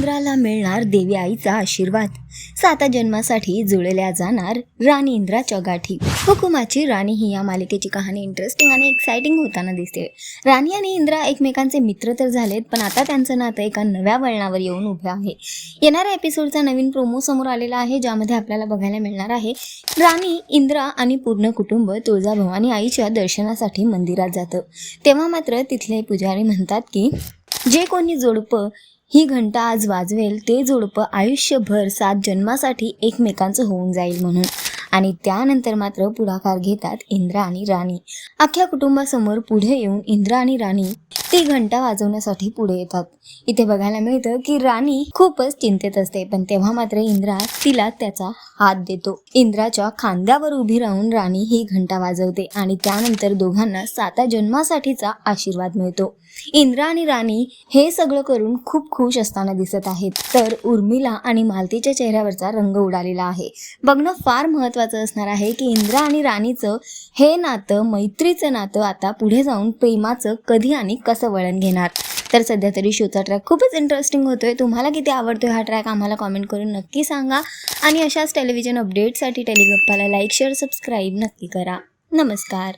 इंद्राला मिळणार देवी आईचा आशीर्वाद. साता जन्मासाठी जुळल्या जाणार राणी इंद्राच्या गाठी. हुकुमाची राणी ही या मालिकेची कहाणी इंटरेस्टिंग आणि एक्साइटिंग होताना दिसते. राणी आणि इंद्रा एकमेकांचे मित्र तर झालेत पण आता त्यांचं नातं एका नव्या वळणावर येऊन उभे आहे. येणाऱ्या एपिसोडचा नवीन प्रोमो समोर आलेला आहे ज्यामध्ये आपल्याला बघायला मिळणार आहे राणी इंद्रा आणि पूर्ण कुटुंब तुळजाभवानी आईच्या दर्शनासाठी मंदिरात जातं. तेव्हा मात्र तिथले पुजारी म्हणतात की जे कोणी जोडपं ही घंटा आज वाजवेल ते जोडपं आयुष्यभर सात जन्मासाठी एकमेकांचं होऊन जाईल म्हणून. आणि त्यानंतर मात्र पुढाकार घेतात इंद्रा आणि राणी. अख्ख्या कुटुंबासमोर पुढे येऊन इंद्रा आणि राणी ती घंटा वाजवण्यासाठी पुढे येतात. इथे बघायला मिळतं की राणी खूपच चिंतेत असते पण तेव्हा मात्र इंद्रा तिला त्याचा हात देतो. इंद्राच्या खांद्यावर उभी राहून राणी ही घंटा वाजवते आणि त्यानंतर दोघांना साता जन्मासाठीचा आशीर्वाद मिळतो. इंद्रा आणि राणी हे सगळं करून खूप खुश असताना दिसत आहेत. तर उर्मिला आणि मालतीच्या चेहऱ्यावरचा रंग उडालेला आहे. बघणं फार महत्वाचं असणार आहे की इंद्रा आणि राणीचं हे नातं मैत्रीचं नातं आता पुढे जाऊन प्रेमाचं कधी आणि कसं वळण घेणार. तर सध्या तरी शोचा ट्रॅक खूपच इंटरेस्टिंग होतोय. तुम्हाला किती आवडतोय हा ट्रॅक आम्हाला कॉमेंट करून नक्की सांगा. आणि अशाच टेलिव्हिजन अपडेटसाठी टेलिगप्पाला लाईक शेअर सबस्क्राईब नक्की करा. नमस्कार.